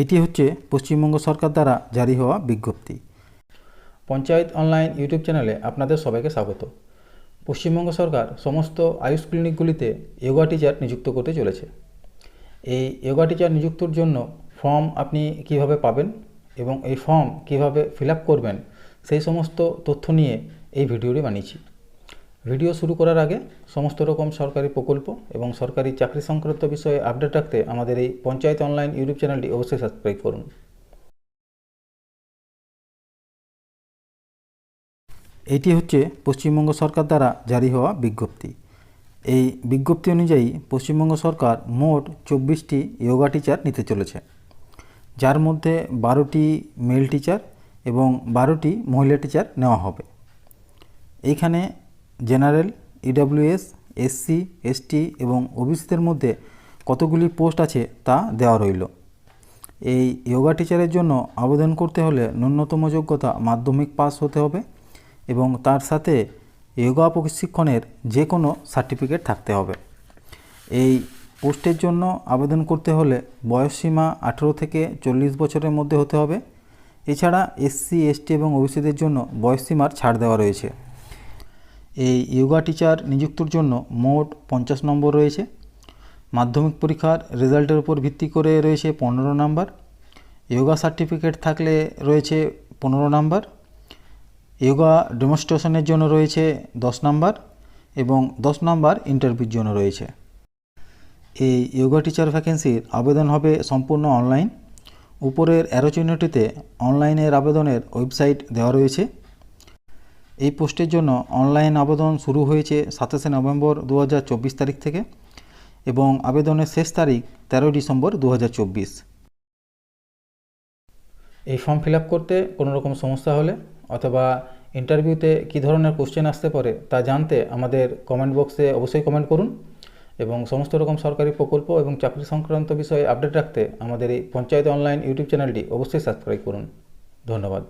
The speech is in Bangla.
এটি হচ্ছে পশ্চিমবঙ্গ সরকার দ্বারা জারি হওয়া বিজ্ঞপ্তি। পঞ্চায়েত অনলাইন ইউটিউব চ্যানেলে আপনাদের সবাইকে স্বাগত। পশ্চিমবঙ্গ সরকার সমস্ত আয়ুষ ক্লিনিকগুলিতে যোগা টিচার নিযুক্ত করতে চলেছে। এই যোগা টিচার নিযুক্তর জন্য ফর্ম আপনি কীভাবে পাবেন এবং এই ফর্ম কীভাবে ফিল করবেন, সেই সমস্ত তথ্য নিয়ে এই ভিডিওটি বানিয়েছি। ভিডিও শুরু করার আগে সমস্ত রকম সরকারি প্রকল্প এবং সরকারি চাকরি সংক্রান্ত বিষয়ে আপডেট রাখতে আমাদের এই পঞ্চায়েত অনলাইন ইউটিউব চ্যানেলটি অবশ্যই সাবস্ক্রাইব করুন। এটি হচ্ছে পশ্চিমবঙ্গ সরকার দ্বারা জারি হওয়া বিজ্ঞপ্তি। এই বিজ্ঞপ্তি অনুযায়ী পশ্চিমবঙ্গ সরকার মোট চব্বিশটি যোগা টিচার নিতে চলেছে। যার মধ্যে বারোটি মেল টিচার এবং বারোটি মহিলা টিচার নেওয়া হবে। এইখানে জেনারেল ইডাব্লিউএস এসসি এসটি এবং ওবিসিদের মধ্যে কতগুলি পোস্ট আছে তা দেওয়া রইল। এই যোগা টিচারের জন্য আবেদন করতে হলে ন্যূনতম যোগ্যতা মাধ্যমিক পাস হতে হবে এবং তার সাথে যোগা প্রশিক্ষণের যে কোনো সার্টিফিকেট থাকতে হবে। এই পোস্টের জন্য আবেদন করতে হলে বয়সসীমা আঠেরো থেকে চল্লিশ বছরের মধ্যে হতে হবে। এছাড়া এসসি এসটি এবং ওবিসিদের জন্য বয়সসীমার ছাড় দেওয়া রয়েছে। এই যোগা টিচার নিযুক্তর জন্য মোট পঞ্চাশ নম্বর রয়েছে। মাধ্যমিক পরীক্ষার রেজাল্টের উপর ভিত্তি করে রয়েছে পনেরো নাম্বার। যোগা সার্টিফিকেট থাকলে রয়েছে পনেরো নাম্বার। যোগা ডেমনস্ট্রেশনের জন্য রয়েছে দশ নাম্বার এবং দশ নাম্বার ইন্টারভিউর জন্য রয়েছে। এই যোগা টিচার ভ্যাকেন্সির আবেদন হবে সম্পূর্ণ অনলাইন উপরের অ্যারো অনলাইনের আবেদনের ওয়েবসাইট দেওয়া রয়েছে। এই পোস্টের জন্য অনলাইন আবেদন শুরু হয়েছে সাতাশে নভেম্বর দু হাজার চব্বিশ তারিখ থেকে এবং আবেদনের শেষ তারিখ তেরোই ডিসেম্বর দু হাজার চব্বিশ। এই ফর্ম ফিল করতে কোনো রকম সমস্যা হলে অথবা ইন্টারভিউতে কী ধরনের কোশ্চেন আসতে পারে তা জানতে আমাদের কমেন্ট বক্সে অবশ্যই কমেন্ট করুন এবং সমস্ত রকম সরকারি প্রকল্প এবং চাকরি সংক্রান্ত বিষয়ে আপডেট রাখতে আমাদের এই পঞ্চায়েত অনলাইন ইউটিউব চ্যানেলটি অবশ্যই সাবস্ক্রাইব করুন। ধন্যবাদ।